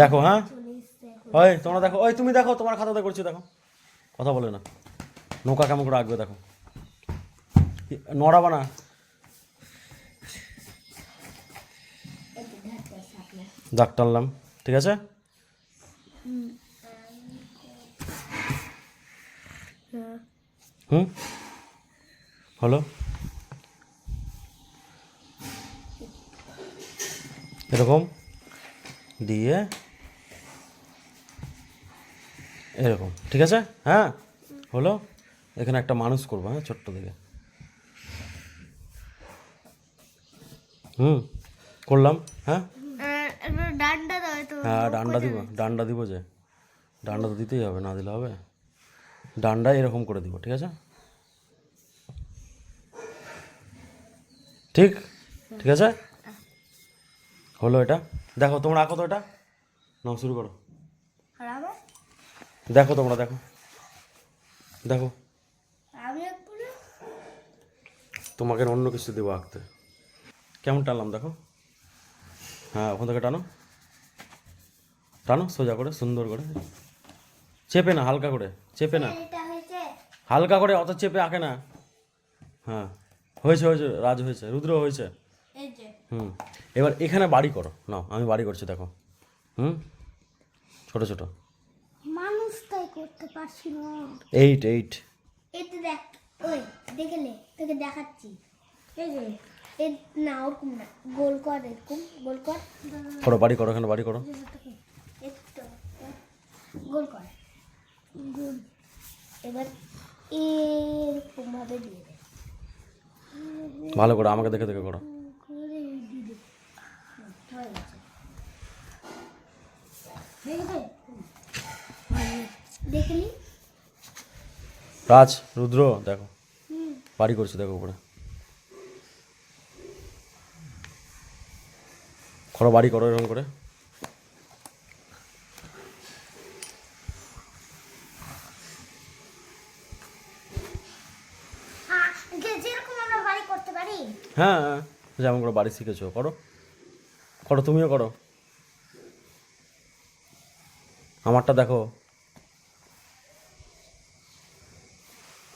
দেখো হ্যাঁ। ওই তোমরা দেখো ওই তুমি দেখো তোমার খাতাতে করছি দেখো। কথা বলে না। নৌকা কেমন করে রাখবে দেখো। নড়াবা না। দাগ টানলাম ঠিক আছে। হুম? হলো এরকম দিয়ে এরকম ঠিক আছে? হ্যাঁ? হলো? এখানে একটা মানুষ করব হ্যাঁ ছোট্ট দিকে। হুম করলাম হ্যাঁ? ডান্ডা হ্যাঁ ডান্ডা দিব ডান্ডা দিব যে। ডান্ডা তো দিতেই হবে না দিলে হবে? ডান্ডা এরকম করে দিব ঠিক আছে? ঠিক? ঠিক আছে? হলো এটা। দেখো তোমরা আঁকো তো এটা। নাও শুরু করো। দেখো তোমরা দেখো। দেখো। তোমাকে অন্য কিছু দেবো আঁকতে। কেমন টানলাম দেখো। হ্যাঁ ওখান থেকে টানো। টানো সোজা করে সুন্দর করে। চেপে না হালকা করে। চেপে না। হালকা করে অত চেপে আঁকে না। হ্যাঁ। হয়েছে হয়েছে রাজ হয়েছে রুদ্র হয়েছে। হুম। এবার এখানে বাড়ি করো। নাও আমি বাড়ি করছি দেখো। হুম? ছোট ছোট। মানুষ তাই করতে পারছি না। এইট এইট এই তো দেখ ওই দেখলে তোকে দেখাচ্ছি। এই যে এই না ওরকম না গোল কর এরকম গোল কর। করো বাড়ি করো এখানে বাড়ি করো। গোল কর। গোল। এবার এরকম ভাবে দিয়ে ভালো করে আমাকে দেখে দেখে করো। হয়ে গেছে দেখলি রাজ রুদ্র দেখো। বাড়ি করছি দেখো উপরে। করো বাড়ি করো এরকম করে। হ্যাঁ হ্যাঁ, যেমন করে বাড়ি শিখেছো করো। করো তুমিও করো। আমারটা দেখো।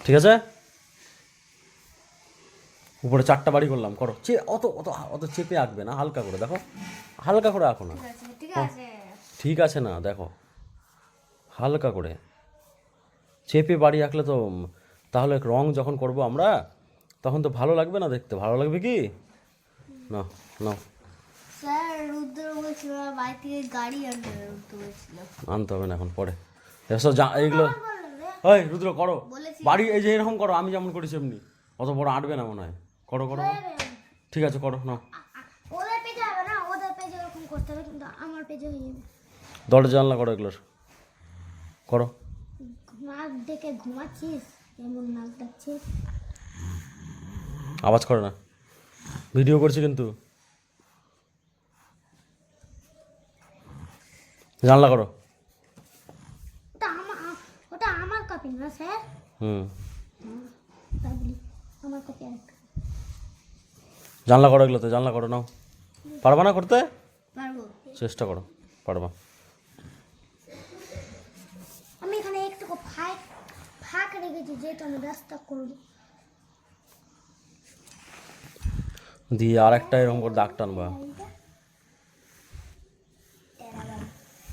ঠিক আছে? উপরে চারটা বাড়ি করলাম করো। চে অত অত অত চেপে আঁকবে না হালকা করে দেখো। হালকা করে আঁকো না। ঠিক আছে না দেখো। হালকা করে। চেপে বাড়ি আঁকলে তো তাহলে রং যখন করব আমরা তখন তো ভালো লাগবে না দেখতে। ভালো লাগবে কি? না না রুদ্র বলছিল বাড়ি থেকে গাড়ি আনতে রুদ্র বলছিল আনতে হবে না এখন পরে। এসব যা এইগুলো ওই রুদ্র করো। বাড়ি এই যে এরকম করো আমি যেমন করেছি এমনি। অত বড় আঁটবে না মনে হয়। করো করো। ঠিক আছে করো না ওদের পেজে হবে না? ওদের পেজে ওরকম করতে হবে কিন্তু আমার পেজে হয়ে যাবে। দরজা জানলা করো এগুলোর। করো। নাক ডেকে ঘুমাচ্ছিস? এমন নাক ডাকছিস আওয়াজ করে না। ভিডিও করছি কিন্তু। জানলা করো। ওটা আমার ওটা আমার কপি না স্যার। হুম। আমার কপি জানলা করো এগুলোতে জানলা করো নাও। পারবা না করতে? পারব। চেষ্টা করো পারবা। আমি এখানে একটু ফাঁক ফাঁক রেখেছি যেটা আমি রাস্তা করব। দিয়ে আর একটা এরকম করে দাগ টানবা ভূতের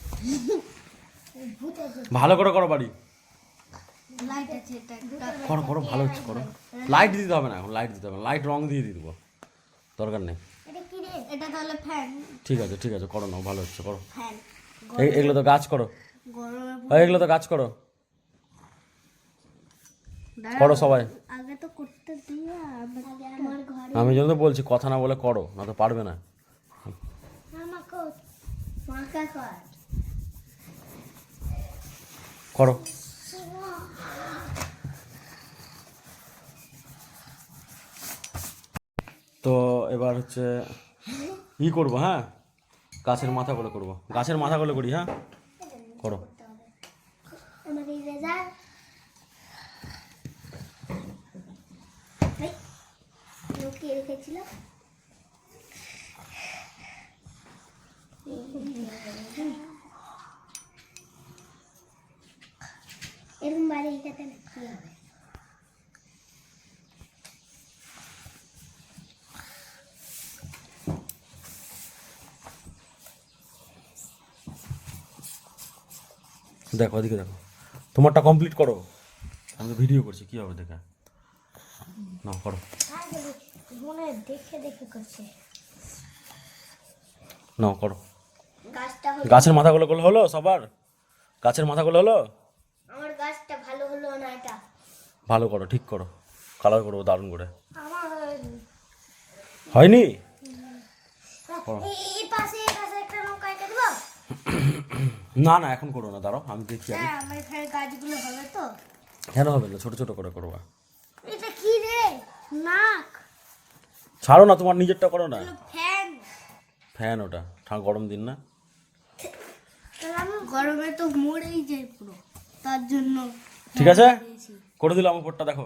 যে ভালো করে করো বাড়ি। করো করো ভালো হচ্ছে করো। লাইট দিতে হবে না এখন লাইট দিতে হবে। লাইট রং দিয়ে দিয়ে দেবো। দরকার নেই। ঠিক আছে ঠিক আছে করো না ভালো হচ্ছে করো। এগুলো তো গাছ করো। এগুলো তো গাছ করো। করো সবাই। আমি জন্য তো বলছি কথা না বলে করো না তো পারবে না। কর। তো এবার হচ্ছে ই করব হ্যাঁ? গাছের মাথা করে করব। গাছের মাথা করে হ্যাঁ? করো। আমার রেখেছিল ইকাতে না কি হবে? দেখো ওদিকে দেখো। তোমারটা কমপ্লিট করো। আমি তো ভিডিও করছি কী হবে দেখে? না করো। মনে দেখে দেখে করছে। না করো। গাছের মাথাগুলো গুলো হলো সবার? গাছের মাথাগুলো হলো আমার গাছটা ভালো হলো না এটা ভালো করো ঠিক করো। কালার করো দারুণ করে। হয়নি? না না এখন করো না দাঁড়াও আমি দেখছি গাছগুলো হবে তো। কেন হবে না? ছোট ছোট করে করবা। এটা কি রে? নাক। ছাড়ো না তোমার নিজেরটা করো না। ফ্যান। ফ্যান ওটা। ঠান্ডা গরম দিন না। আমি গরমে তো মরেই যাই পুরো। তার জন্য ঠিক আছে? করে দিলাম উপরটা দেখো।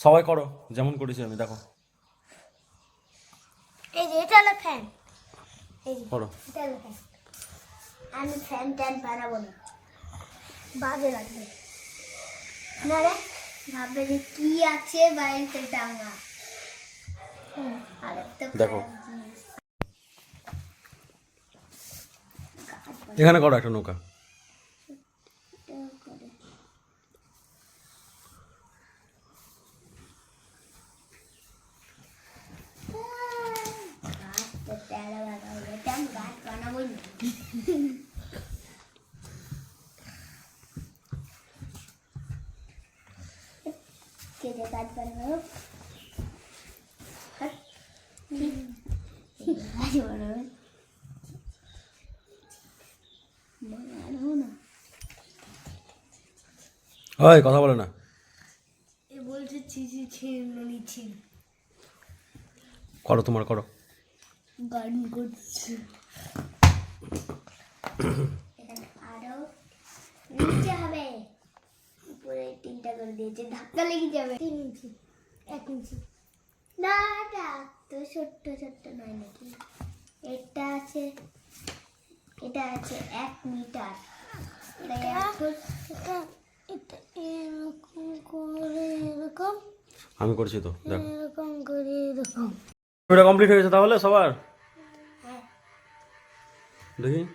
সবাই করো যেমন করেছি আমি দেখো। এই যে এটা হলো ফ্যান এই যে করো। এটা হলো ফ্যান আমি ফ্যান ট্যান বানাবো না। বাজে লাগবে। না রে ভাববে যে কি আছে বাড়িতে টাঙা হুম, আর দেখো। এখানে করো একটা নৌকা বানাতে করে। গাছ তো তেরা বানাবো এটা আমি গাছ বানাবোই না কে যে গাছ বানাবো হাট। গাছ বানাবো বানাবো না ওই কথা বলে না। করো তোমার করো। গান করছে। আরও নিচে হবে। উপরে তিনটা করে দিয়েছে ধাক্কা লেগে যাবে। তিন ইঞ্চি এক ইঞ্চি। না এটা তো ছোট্ট ছোট্ট নয় নাকি? এটা আছে এটা আছে এক মিটার। এটা এক- এটা এটা এরকম করে এরকম? আমি করছি তো দেখো এরকম করে এরকম। এটা কমপ্লিট হয়ে গেছে তাহলে সবার? হ্যাঁ। দেখি।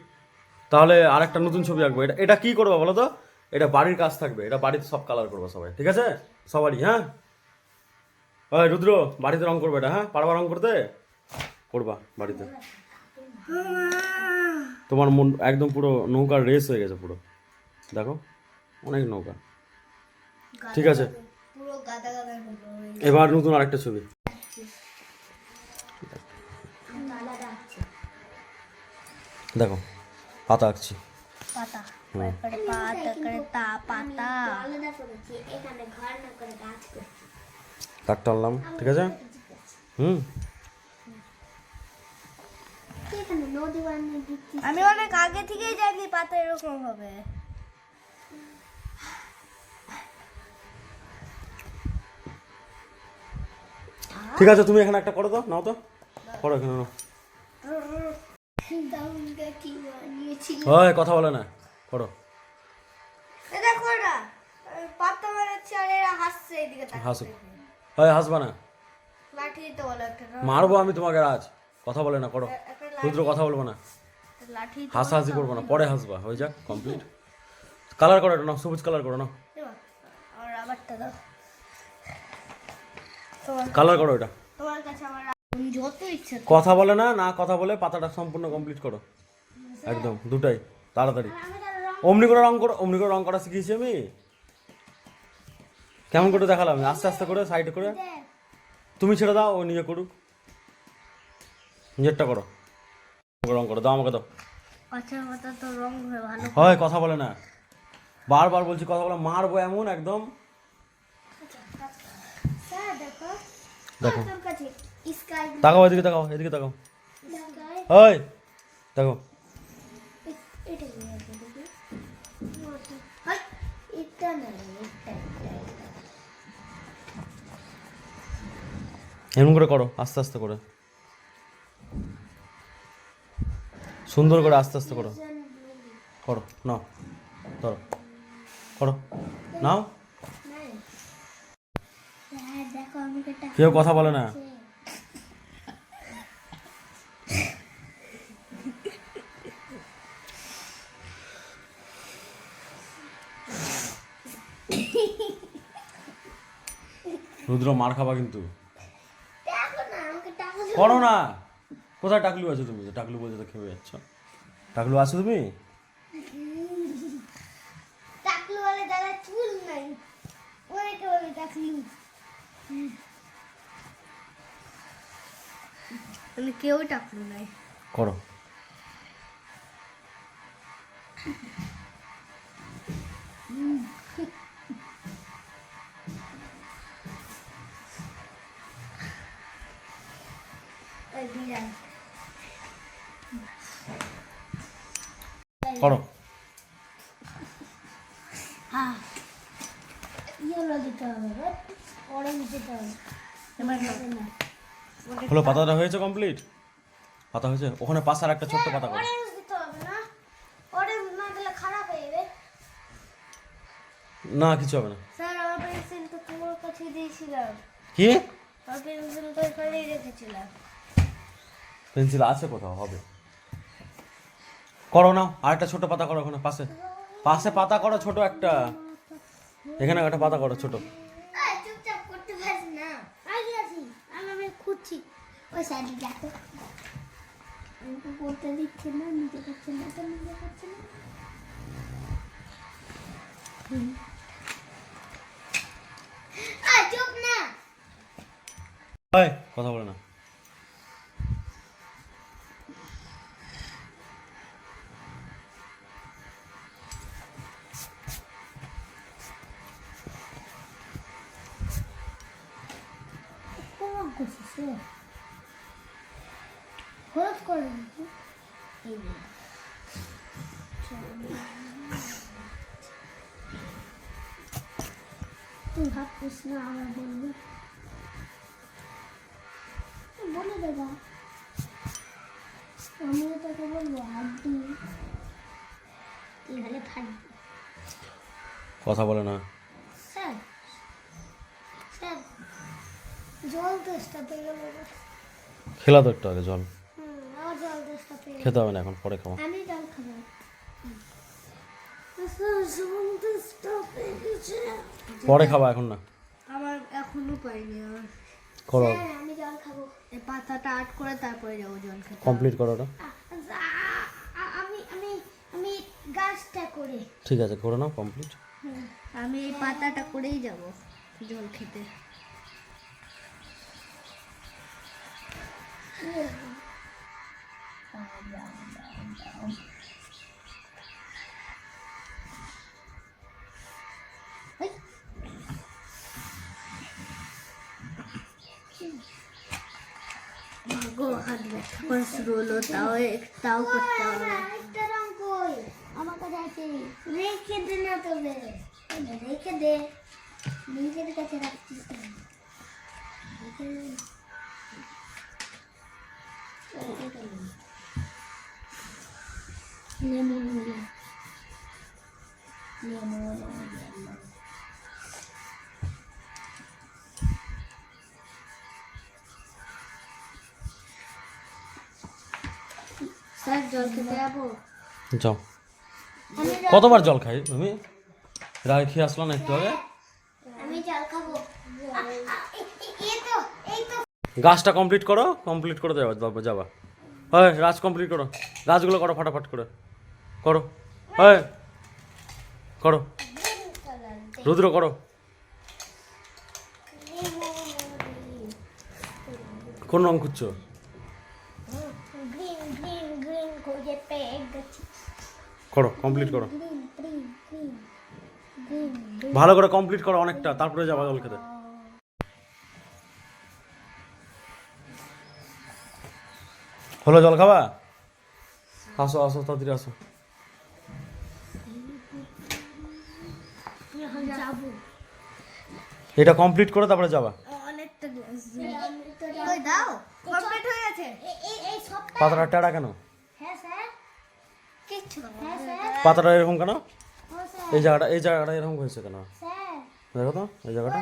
তাহলে আরেকটা নতুন ছবি আঁকবো। এটা এটা কি করব বলো তো? এটা বাড়ির কাজ থাকবে। এটা বাড়িতে সব কালার করব সবাই ঠিক আছে? সবারই হ্যাঁ? ওই রুদ্র বাড়িতে রং করবে এটা হ্যাঁ? পারবা রং করতে? করবা বাড়িতে। তোমার মন একদম পুরো নৌকার রেস হয়ে গেছে পুরো। দেখো। অনেক নৌকা। ঠিক আছে। পুরো গাদা গাদা হলো এবার নতুন আরেকটা ছবি। দেখো পাতা আঁকছি। পাতা। পাতা করে তা পাতা। আলাদা করেছি এখানে ঘর না করে গাছ করছি। কাঠ টানলাম ঠিক আছে? হুম। আমি অনেক আগে থেকেই জানি পাতা এরকম হবে। ঠিক আছে, তুমি এখানে একটা করো তো, নাও তো। করো এখানে, নাও। ওই, কথা বলে না করো না ওই, হাসবা না। মারবো আমি তোমাকে আজ, কথা বলে না করো একটা রুদ্র, কথা বলব না। হাসাহাসি করব না, পরে হাসবা, হয়ে যাক কমপ্লিট কালার করো নাও, সবুজ কালার করো না কালার করো এটা। কথা বলে না না কথা বলে পাতাটা সম্পূর্ণ কমপ্লিট করো। একদম দুটাই তাড়াতাড়ি। অমনি করে রং করো অমনি করে রং করা শিখিয়েছি আমি? কেমন করে দেখালাম? আমি আস্তে আস্তে করে সাইড করে। তুমি ছেড়ে দাও ও নিজে করুক। নিজেরটা করো। রং করো দাও আমাকে দাও। হয় কথা বলে না। বারবার বলছি কথা বলে মারবো এমন একদম। দেখো। তাকাও এদিকে তাকাও এদিকে তাকাও। হয় দেখো। এমন করে করো, আস্তে আস্তে করে। সুন্দর করে আস্তে আস্তে করো। করো না ধরো। করো, নাও। কেউ কথা বলে না। রুদ্র মার খাবা কিন্তু। করো না। কোথায় টাকলু আছো তুমি? টাকলু বলছে তো খেয়ে যাচ্ছ। টাকলু আছো তুমি? মানে কেউ টাকলু নাই। করো। ওই হলো পাতাটা হয়েছে কমপ্লিট পাতা হয়েছে? ওখানে পাশে আর একটা ছোট্ট পাতা করো। না? কিছু হবে না। স্যার আমার পেন্সিল তো তোমার কাছে দিয়েছিলাম। কি? আমার পেন্সিল তো এখানেই রেখেছিলাম। পেন্সিল আছে কোথাও? হবে। করো না আর একটা ছোট পাতা করো ওখানে পাশে। পাশে পাতা করো ছোট একটা। এখানে একটা পাতা করো ছোট এই, চুপচাপ করতে পারিস না আগে আসি আমি আমি খুঁজছি ওই সাইডে দেখো আমাকে করতে দিচ্ছে না নিতে পারছে না তো নিতে পারছে না। কথা বলে না। কেমন করছিস রে হলুদ করে তুই ভাবছিস না আমার বলবি বলে দেবা আমিও তোকে বলব দিই তুই হলে ফাটবি কথা বলে না। স্যার। স্যার। জল তেষ্টা পেয়ে গেল খেলা তো একটু আগে জল হুম আমার জল তেষ্টা পেয়ে গেল খেতে হবে না এখন পরে খাব। আমি জল খাব। গেছে। পরে খাবা এখন না? আমার এখনও পাইনি করো। আমি জল খাব। এই পাতাটা আট করে তারপরে যাব জল খেতে। কমপ্লিট করো ওটা। আ- আ- আ- আমি আমি আমি গাছটা করে। ঠিক আছে করে নাও কমপ্লিট আমি এই পাতাটা করেই যাব জল খেতে। গো হাত ব্যথা করা শুরু হলো তাও এক- তাও করতে হবে একটা রং কই আমার কাছে আছে রেখে দে না তবে রেখে দে নিজের কাছে রাখছিস কেন? রেখে দে। স্যার জল খেতে যাব? যাও। কতবার জল খাই তুমি? রায় খেয়ে আসলো না একটু আগে? আমি জল খাব। আ- আ- এ- এ- এই তো এই তো। গাছটা কমপ্লিট করো কমপ্লিট করে যাবা তারপর যাবা। হয় রাজ কমপ্লিট করো। গাছগুলো করো ফটাফট করে। করো। হ্যাঁ করো। রুদ্র করো। কোন রং খুঁজছো? করো কমপ্লিট করো। ভালো করে কমপ্লিট করো অনেকটা তারপরে যাবা জল খেতে। হলো জল খাবা? আসো আসো তাড়াতাড়ি আসো। এটা কমপ্লিট করে তারপরে যাবা। হয়ে পাতাটা টেড়া কেন? হ্যাঁ স্যার। কিচ্ছু না। হ্যাঁ পাতাটা এরকম কেন? এই জায়গাটা এই জায়গাটা এরকম হয়েছে কেন? দেখো তো এই জায়গাটা।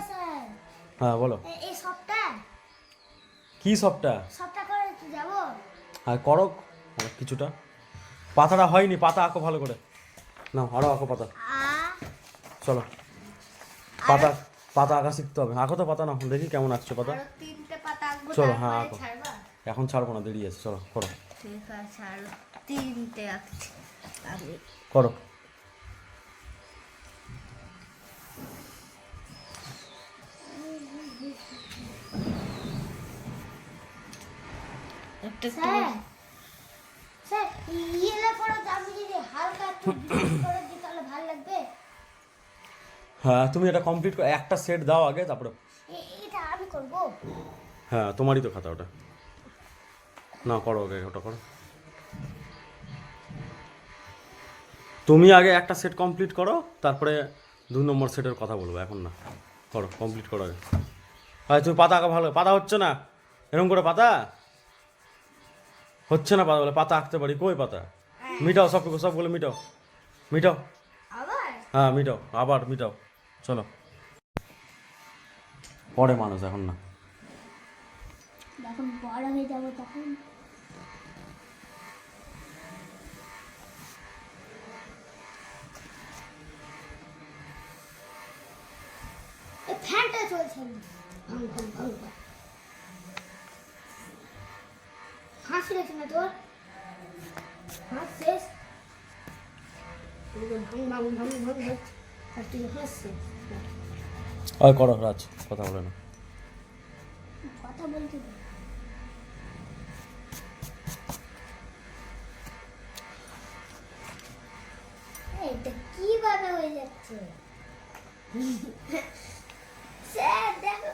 হ্যাঁ বলো। কি সবটা? করে আর করো। কিছুটা। পাতাটা হয়নি পাতা আঁকো ভালো করে। না আরও আঁকো পাতা। চলো। পাতা পাতা আঁকা শিখতে হবে। আঁকো তো পাতা না দেখি কেমন আঁকছো পাতা। চলো, হ্যাঁ, আঁকো। এখন ছাড়বো না দেরি আছে চলো করো। ঠিক আছে আরও তিনটে করো। স্যার স্যার ইয়েলো করো তো আমি যদি হালকা একটু করে দিই তাহলে ভালো লাগবে হ্যাঁ তুমি এটা কমপ্লিট করো একটা সেট দাও আগে তারপরে এটা আমি করব? হ্যাঁ তোমারই তো খাতা ওটা। না করো আগে ওটা করো। তুমি আগে একটা সেট কমপ্লিট করো তারপরে দু নম্বর সেটের কথা বলব এখন না। করো কমপ্লিট করো আগে। হ্যাঁ তুমি পাতা আঁকা ভালো পাতা হচ্ছে না? এরকম করে পাতা? হচ্ছে না পাতা বলে? পাতা আঁকতে পারি কই পাতা? মিটাও সব সবগুলো মিটাও। মিটাও। হ্যাঁ মিটাও আবার মিটাও। চলো। পরে মানুষ এখন না। যখন বড় হয়ে যাব তখন। ফ্যানটা চলছে। হাসি লাগছে না তোর? হাস শেষ? ভাঙ ভাঙ ভাঙ ভাঙ ভাঙ। আর করো রাজ কথা বলে না কথা বলতে এটা কীভাবে হয়ে যাচ্ছে? স্যার দেখো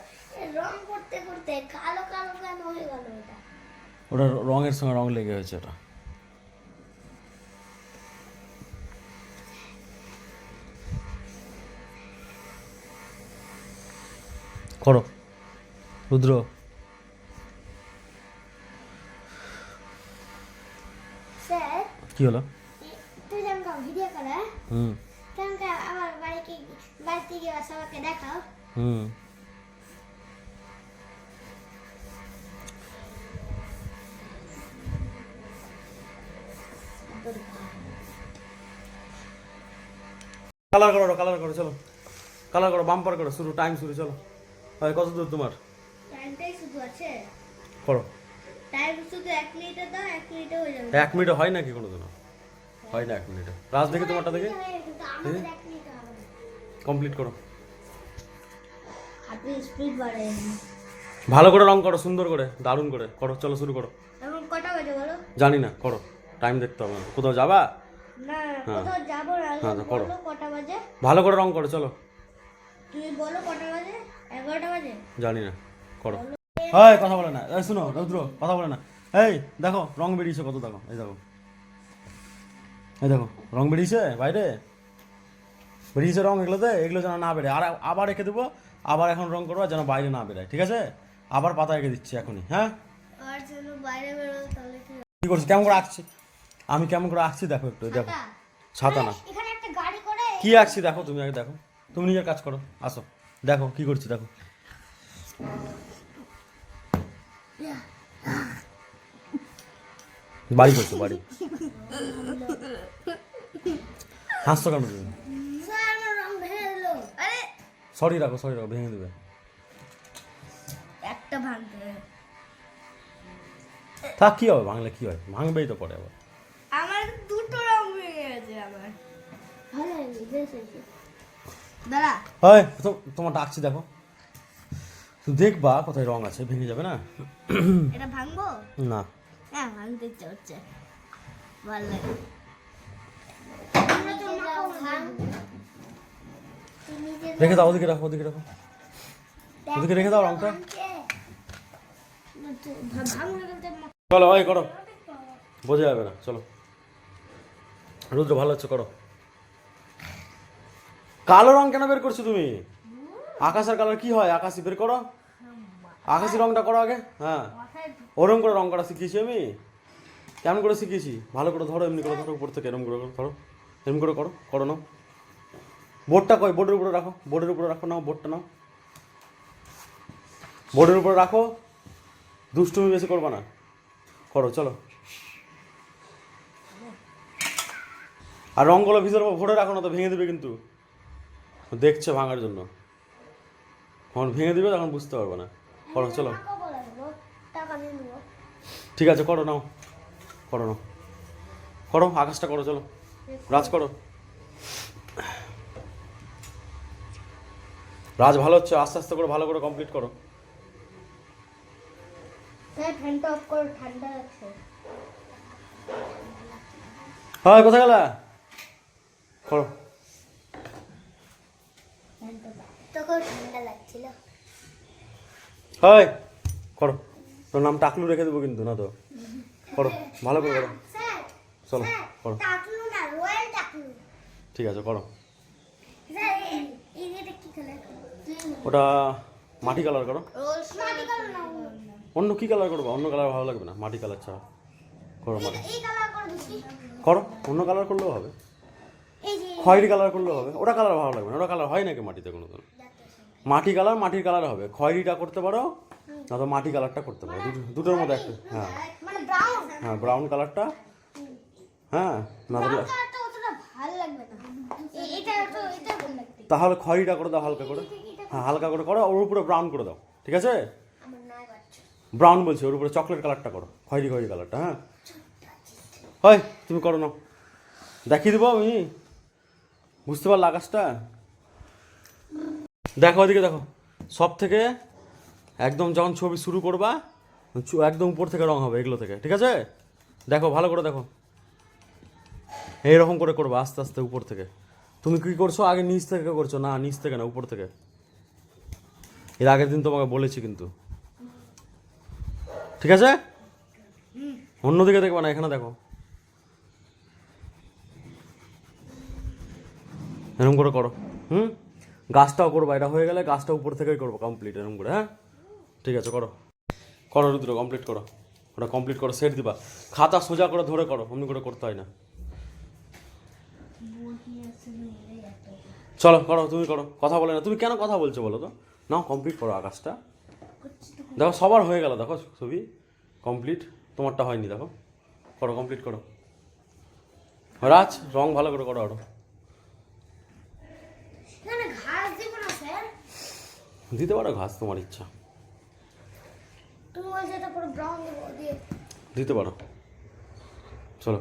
রং করতে করতে কালো কালো কেন হয়ে গেল এটা? ওটা রঙের সঙ্গে রং লেগে হয়েছে ওটা। করো। রুদ্র। কি হলো? তুই যেমন ভিডিও করে হুম। আমার বাড়িতে বাড়িতে গিয়ে সবাইকে দেখাও। হুম। কালার করো কালার করো চলো। কালার করো বাম্পার করো শুরু টাইম শুরু চলো। হয় কত দূর তোমার? টাইমটাই শুধু আছে। করো। টাইম শুধু এক মিনিটে দাও এক মিনিটে হয়ে যাবে। এক মিনিটে হয় নাকি কোনো দিন হয় না এক মিনিটে। রাজ দেখি তোমারটা দেখি। কমপ্লিট করো। আপনি স্পিড বাড়াই ভালো করে রং করো সুন্দর করে দারুণ করে। করো চলো শুরু করো। এখন কটা বাজে বলো? জানি না করো। টাইম দেখতে হবে। কোথাও যাবা? না হ্যাঁ। কোথাও যাব না। হ্যাঁ, করো। কটা বাজে। ভালো করে রং করো চলো। তুমি বলো কটা বাজে? জানি না করো। এই কথা বলে না। এই শুনো রৌদ্র কথা বলে না। এই দেখো রং বেরিয়েছে কত দেখো এই দেখো। এই দেখো রং বেরিয়েছে বাইরে? বেরিয়েছে রং এগুলোতে? এগুলো যেন না বেরোয়। আর আবার রেখে দেবো আবার এখন রং করব যেন বাইরে না বেরোয় ঠিক আছে? আবার পাতা রেখে দিচ্ছি এখনই হ্যাঁ? কি কি করছি কেমন করে আঁকছি? আমি কেমন করে আঁকছি দেখো একটু দেখো। ছাতা? না। এখানে একটা গাড়ি করে কি আঁকছি দেখো তুমি আগে দেখো। তুমি নিজের কাজ করো আসো। দেখো কি করছি দেখো। বাড়ি করছ বাড়ি। হাসছো কেন তুমি? সরি রাখো সরি রাখো ভেঙে দেবে। একটা ভাঙতে হবে। থাক কি হবে? ভাঙলে কি হয়? ভাঙবেই তো পরে আবার। আমার দুটো রং ভেঙে গেছে আমার। ভালো হয়েছে বেশ হয়েছে। দাঁড়া। হয় তোমার ডাকছি দেখো। তো দেখবা কোথায় রং আছে ভেঙে যাবে না? এটা ভাঙবো? না। হ্যাঁ ভাঙতে ইচ্ছে হচ্ছে ভালো লাগে রেখে দাও ওদিকে রাখো ওদিকে রাখো। ওদিকে রেখে দাও রংটা। চলো ওই করো। বোঝা যাবে না চলো। রুদ্র ভালো হচ্ছে করো। কালো রং কেন বের করছ তুমি? আকাশের কালার কি হয়? আকাশি বের করো। আকাশি রংটা করো আগে। হ্যাঁ। ওরম করে রং করা শিখিয়েছি আমি। কেমন করে শিখিয়েছি? ভালো করে ধরো, এমনি করে ধরো, উপর থেকে এরম করে ধরো। এরম করে করো করো নাও। বোর্ডটা কয় বোর্ডের উপরে রাখো। বোর্ডের উপরে রাখো নাও, বোর্ডটা নাও। বোর্ডের উপরে রাখো। দুষ্টুমি বেশি করবা না। করো, চলো। আর রঙগুলো ভিতরে ভরে রাখো না তো, ভেঙে দেবে কিন্তু। দেখছে ভাঙার জন্য। যখন ভেঙে দিবে তখন বুঝতে পারব না। করো চলো। ঠিক আছে করো নাও। করো নাও। করো আকাশটা করো চলো। রাজ করো। রাজ ভালো হচ্ছে? আস্তে আস্তে করে ভালো করে কমপ্লিট করো। হয় কোথায় গেলা? করো। তখন ঠান্ডা লাগছিল। হয় করো। তোর নাম টাকলু রেখে দেবো কিন্তু না তো? করো ভালো করে করো। চলো করো। ঠিক আছে করো। ওটা মাটি কালার করো। অন্য? কি কালার করব? অন্য কালার ভালো লাগবে না মাটি কালার ছাড়া। করো মাটি। করে অন্য কালার করলেও হবে। খয়েরি কালার করলে হবে। ওটা কালার ভালো লাগবে না। ওটা কালার হয় নাকি মাটিতে কোনো দিন মাটি কালার মাটির কালার হবে। খয়েরিটা করতে পারো না তো মাটি কালারটা করতে পারো। দুটো- দুটোর মধ্যে একটা হ্যাঁ। মানে হ্যাঁ ব্রাউন কালারটা হ্যাঁ না। তো তাহলে খয়েরিটা করে দাও হালকা করে। হ্যাঁ হালকা করে করো ওর উপরে ব্রাউন করে দাও। ঠিক আছে? ব্রাউন বলছি ওর উপরে চকলেট কালারটা করো। খয়েরি খয়েরি কালারটা হ্যাঁ। হয় তুমি করো না দেখিয়ে দেবো আমি? বুঝতে পারলে আকাশটা? দেখো ওদিকে দেখো। সব থেকে একদম যখন ছবি শুরু করবা একদম উপর থেকে রং হবে এগুলো থেকে ঠিক আছে? দেখো ভালো করে দেখো। এইরকম করে করবা আস্তে আস্তে উপর থেকে। তুমি কি করছ? আগে নিচ থেকে করছ। না নিচ থেকে না উপর থেকে। এর আগের দিন তোমাকে বলেছি কিন্তু। ঠিক আছে? অন্যদিকে দেখবা না এখানে দেখো। এরকম করে করো, হুম? গাছটাও করব, এটা হয়ে গেলে গাছটা উপর থেকেই করব কমপ্লিট এরকম করে হ্যাঁ? ঠিক আছে, করো। করো রুদ্র কমপ্লিট করো। ওটা কমপ্লিট করো সেট দিবা। খাতা সোজা করে ধরে করো, অমনি করে করতে হয় না। চলো, করো, তুমি করো। কথা বলে না, তুমি কেন কথা বলছো বলো তো? নাও কমপ্লিট করো আকাশটা। দেখো, সবার হয়ে গেল, দেখো ছবি। কমপ্লিট তোমারটা হয়নি, দেখো। করো কমপ্লিট করো। রাজ, রং ভালো করে করো আরও না না ঘাস দিব না স্যার দিতে পারো ঘাস তোমার ইচ্ছা। দিতে পারো। চলো।